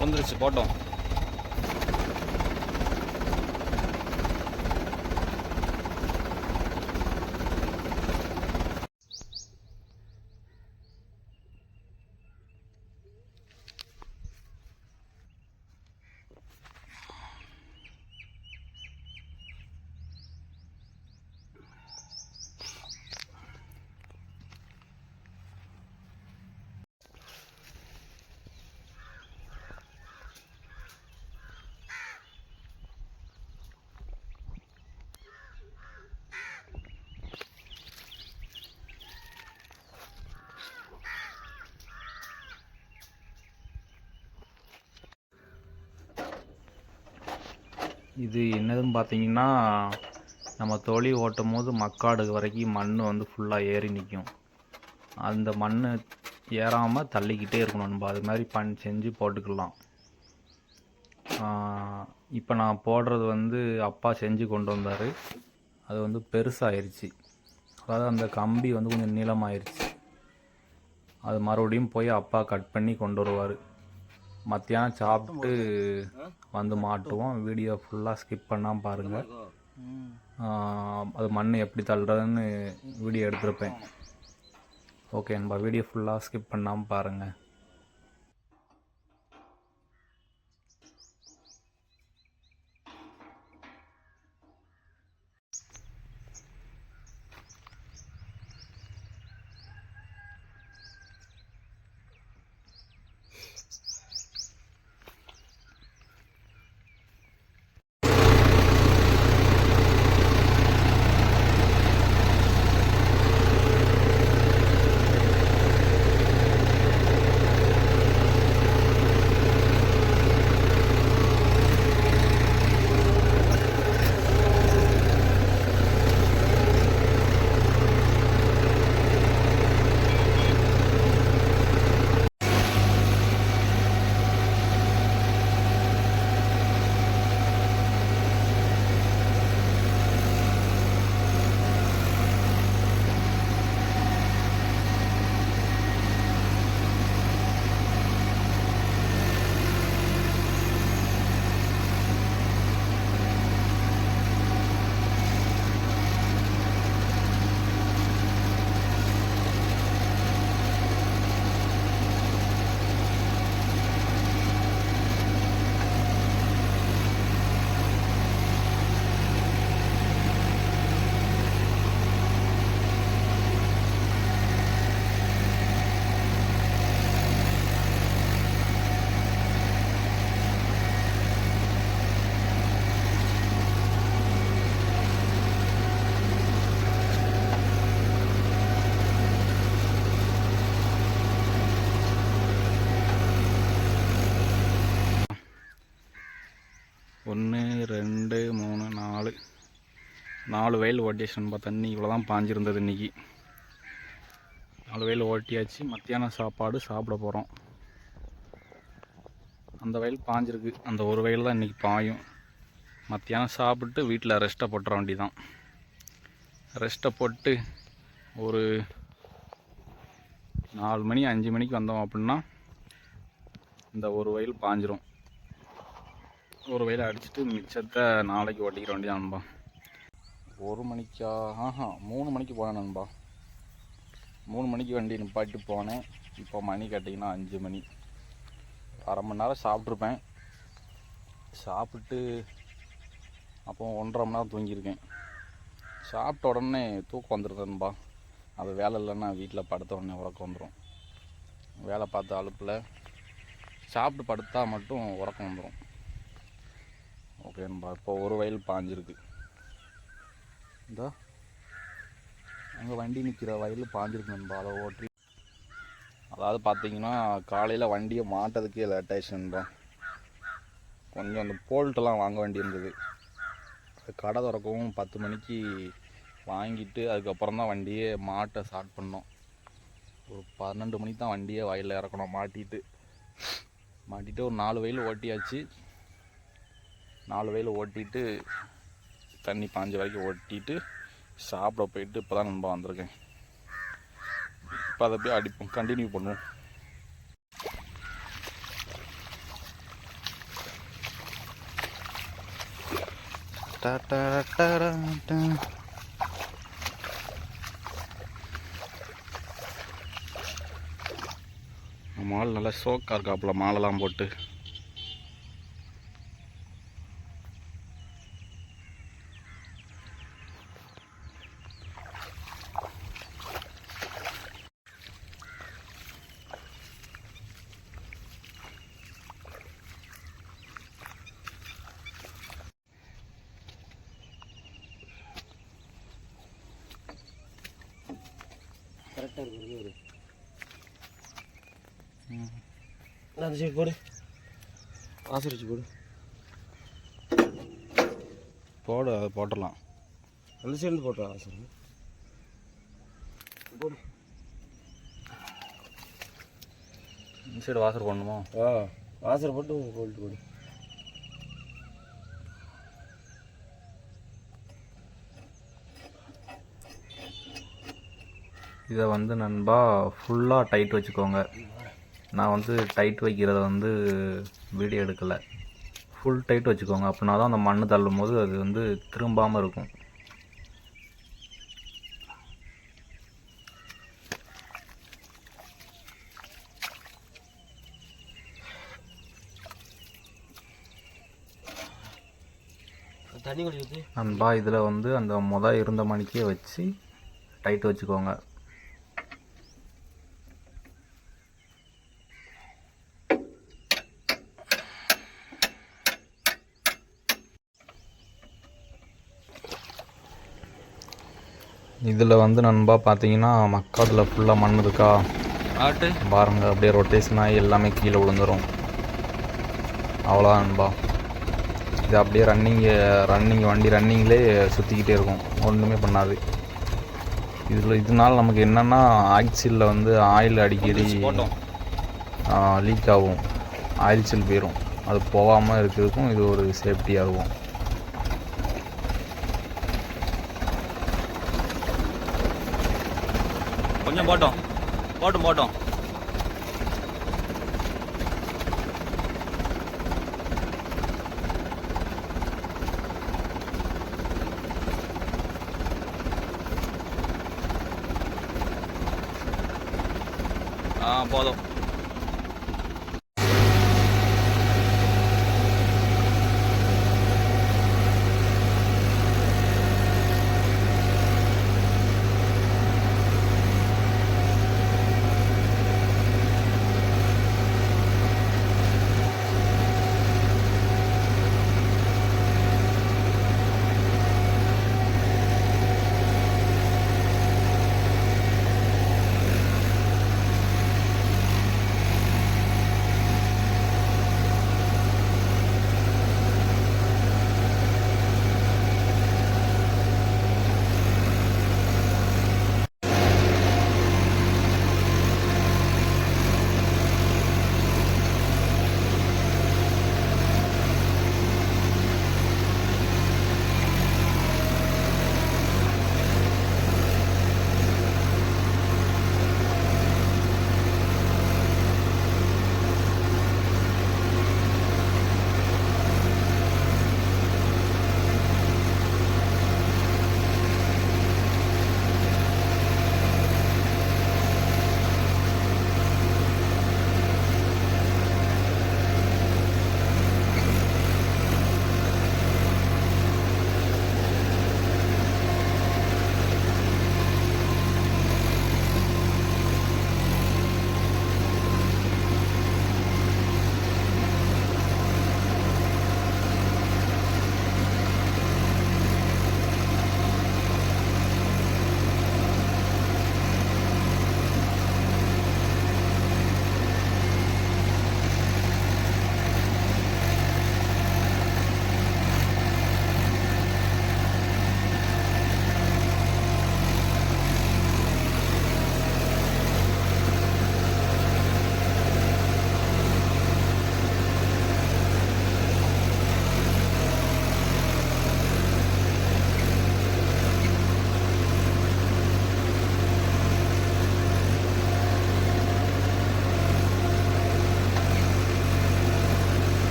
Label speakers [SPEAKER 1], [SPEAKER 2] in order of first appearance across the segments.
[SPEAKER 1] வந்துருச்சு போட்டோம். இது என்னதுன்னு பார்த்தீங்கன்னா நம்ம தொழி ஓட்டும் போது மக்காடு வரைக்கும் மண் வந்து ஃபுல்லாக ஏறி நிற்கும் அந்த மண் ஏறாமல் தள்ளிக்கிட்டே இருக்கணும் நம்ம அது மாதிரி பண் செஞ்சு போட்டுக்கலாம். இப்போ நான் போடுறது வந்து அப்பா செஞ்சு கொண்டு வந்தார். அது வந்து பெருசாகிருச்சு அதாவது அந்த கம்பி வந்து கொஞ்சம் நீளமாயிருச்சு. அது மறுபடியும் போய் அப்பா கட் பண்ணி கொண்டு வருவார். மத்தியானம் சாப்பிட்டு வந்து மாட்டுவோம். வீடியோ ஃபுல்லாக ஸ்கிப் பண்ணாமல் பாருங்கள் அது மண் எப்படி தள்ளுறதுன்னு வீடியோ எடுத்திருப்பேன். ஓகே நண்பா வீடியோ ஃபுல்லாக ஸ்கிப் பண்ணாமல் பாருங்கள் ஒன்று ரெண்டு மூணு நாலு. நாலு வயல் ஓட்டியாச்சுன்பா தண்ணி இவ்வளோ தான் பாஞ்சிருந்தது இன்றைக்கி நாலு வயல் ஓட்டியாச்சு மத்தியானம் சாப்பாடு சாப்பிட போகிறோம் அந்த வயல் பாஞ்சிருக்கு. அந்த ஒரு வயல் தான் இன்றைக்கி பாயும். மத்தியானம் சாப்பிட்டு வீட்டில் ரெஸ்ட்டை போட்டுற வேண்டியதான் ரெஸ்ட்டை போட்டு ஒரு நாலு மணி அஞ்சு மணிக்கு வந்தோம் அப்படின்னா இந்த ஒரு வயல் பாஞ்சிரும். ஒரு வயலை அடிச்சுட்டு மிச்சத்தை நாளைக்கு ஓட்டிக்கிற வேண்டியதான் நண்பா. ஒரு மணிக்கா? ஆஹா மூணு மணிக்கு போனேன் நண்பா. மூணு மணிக்கு வண்டி நிப்பாட்டி போனேன். இப்போ மணி கேட்டிங்கன்னா அஞ்சு மணி. அரை மணி நேரம் சாப்பிட்ருப்பேன். சாப்பிட்டு அப்போ ஒன்றரை மணி நேரம் தூங்கியிருக்கேன். சாப்பிட்ட உடனே தூக்கம் வந்துடுதுன்பா அது வேலை இல்லைன்னா வீட்டில் படுத்த உடனே உறக்கம் வந்துடும் வேலை பார்த்த அலுப்பில். சாப்பிட்டு படுத்தா மட்டும் உறக்கம் வந்துடும் ஓகே நம்ம இப்போ ஒரு வயல் பாஞ்சிருக்கு. இந்த. அங்கே வண்டி நிற்கிற வயல் பாஞ்சிருக்கு நண்பா அதை ஓட்டி. அதாவது பார்த்தீங்கன்னா காலையில் வண்டியை மாட்டதுக்கே லேட் ஆயிடுச்சு நண்பா. கொஞ்சம் அந்த போல்ட்டெல்லாம் வாங்க வேண்டியிருந்தது அது கடை திறக்கவும் பத்து மணிக்கு வாங்கிட்டு அதுக்கப்புறம் தான் வண்டியே மாட்ட ஸ்டார்ட் பண்ணோம். ஒரு பன்னெண்டு மணிக்கு தான் வண்டியே வயலில் இறக்கணும் மாட்டிட்டு. மாட்டிட்டு ஒரு நாலு வயல் ஓட்டியாச்சு. நாலு வயல் ஓட்டிட்டு தண்ணி பாஞ்ச வரைக்கும் ஓட்டிட்டு சாப்பிட போயிட்டு இப்போ தான் நண்பா வந்திருக்கேன். இப்போ அதை போய் அடிப்போம் கண்டினியூ பண்ணுவோம். டா டா டா. நம்ம ஆள் நல்லா சோக்கா இருக்காப்புல மாலைலாம் போட்டு.
[SPEAKER 2] கரெக்டாக இருக்கு ஒரு அந்த சைடு போடு. வாசல் வச்சு போடு.
[SPEAKER 1] போடு அதை போட்டுடலாம்.
[SPEAKER 2] அந்த சைடு போட்டுருவா வாசல். போடு.
[SPEAKER 1] இந்த சைடு வாசல் போடணுமா?
[SPEAKER 2] ஆ வாசல் போட்டு போட்டு போடு.
[SPEAKER 1] இதை வந்து நண்பா ஃபுல்லாக டைட் வச்சுக்கோங்க. நான் வந்து டைட் வைக்கிறத வந்து வீடியோ எடுக்கலை. ஃபுல் டைட் வச்சுக்கோங்க. அப்படின்னா தான் அந்த மண் தள்ளும் போது அது வந்து திரும்பாமல் இருக்கும். நண்பா இதில் வந்து அந்த முத இருந்த மணிக்கே வச்சு டைட் வச்சுக்கோங்க. இதில் வந்து நண்பா பார்த்தீங்கன்னா மக்காத்தில் ஃபுல்லாக மண் இருக்கா?
[SPEAKER 2] ஆட்டு.
[SPEAKER 1] பாருங்க அப்படியே ரொட்டேஷன் ஆகி எல்லாமே கீழே விழுந்துரும். அவ்வளோதான் நண்பா. இது அப்படியே ரன்னிங்கு ரன்னிங் வண்டி ரன்னிங்லேயே சுற்றிக்கிட்டே இருக்கும். ஒன்றுமே பண்ணாது. இதில் இதனால நமக்கு என்னென்னா ஆக்சிலில் வந்து ஆயில் அடிக்கடி லீக் ஆகும். ஆயில் சில் போயிடும் அது போகாமல் இருக்கிறதுக்கும் இது ஒரு சேஃப்டியாக இருக்கும்.
[SPEAKER 3] கொஞ்சம் போட்டோம். போட்டும் போட்டோம். ஆ போதும்.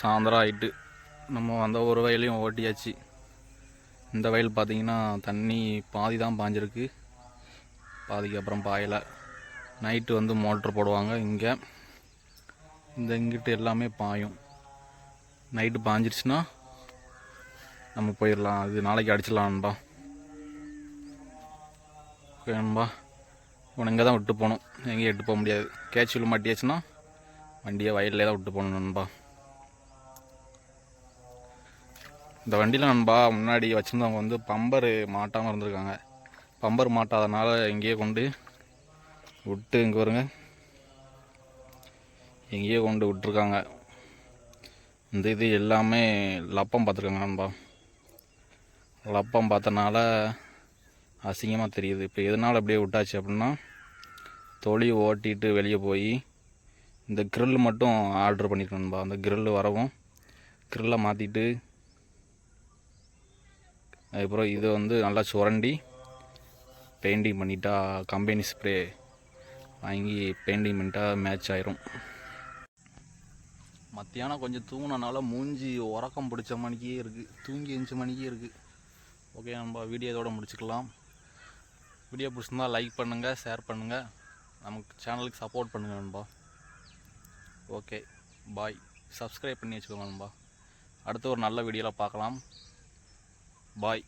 [SPEAKER 1] சாயந்தரம் ஆகிட்டு நம்ம அந்த ஒரு வயலையும் ஓட்டியாச்சு. இந்த வயல் பார்த்தீங்கன்னா தண்ணி பாதி தான் பாஞ்சிருக்கு. பாதிக்கு அப்புறம் பாயலை. நைட்டு வந்து மோட்ரு போடுவாங்க இங்கே. இந்த இங்கிட்டு எல்லாமே பாயும். நைட்டு பாஞ்சிருச்சுன்னா நம்ம போயிடலாம் அது நாளைக்கு அடிச்சிடலாம் நண்பா. ஓகே இங்கே தான் விட்டு போகணும். எங்கேயும் எட்டு போக முடியாது. கேட்சுவல் மாட்டியாச்சுன்னா வண்டியை வயல்லே தான் விட்டு போகணும் நண்பா. இந்த வண்டியில் நண்பா முன்னாடி வச்சுருந்தவங்க வந்து பம்பர் மாட்டாமல் இருந்திருக்காங்க. பம்பர் மாட்டாதனால எங்கேயே கொண்டு விட்டு இங்கே வருங்க. எங்கேயே கொண்டு விட்டுருக்காங்க. இந்த இது எல்லாமே லப்பம் பார்த்துருக்காங்க நண்பா. லப்பம் பார்த்தனால அசிங்கமாக தெரியுது. இப்போ எதனால் அப்படியே விட்டாச்சு அப்படின்னா தொழி ஓட்டிட்டு வெளியே போய் இந்த கிரில் மட்டும் ஆர்டர் பண்ணியிருக்கேன் நண்பா. அந்த கிரில் வரவும் கிரில்லை மாற்றிட்டு அதுக்கப்புறம் இதை வந்து நல்லா சுரண்டி பெயிண்டிங் பண்ணிட்டா கம்பெனி ஸ்ப்ரே வாங்கி பெயிண்டிங் பண்ணிட்டா மேட்ச் ஆயிரும். மத்தியானம் கொஞ்சம் தூங்கினனால மூஞ்சி உறக்கம் பிடிச்ச மணிக்கே இருக்குது தூங்கி எழுந்த மணிக்கே இருக்குது ஓகே நம்ம வீடியோ இதோட முடிச்சுக்கலாம். வீடியோ பிடிச்சிருந்தால் லைக் பண்ணுங்கள் ஷேர் பண்ணுங்கள் நமக்கு சேனலுக்கு சப்போர்ட் பண்ணுங்கள் நண்பா. ஓகே பாய் சப்ஸ்கிரைப் பண்ணி வச்சுக்கோங்க நண்பா. அடுத்து ஒரு நல்ல வீடியோவில் பார்க்கலாம். பாய்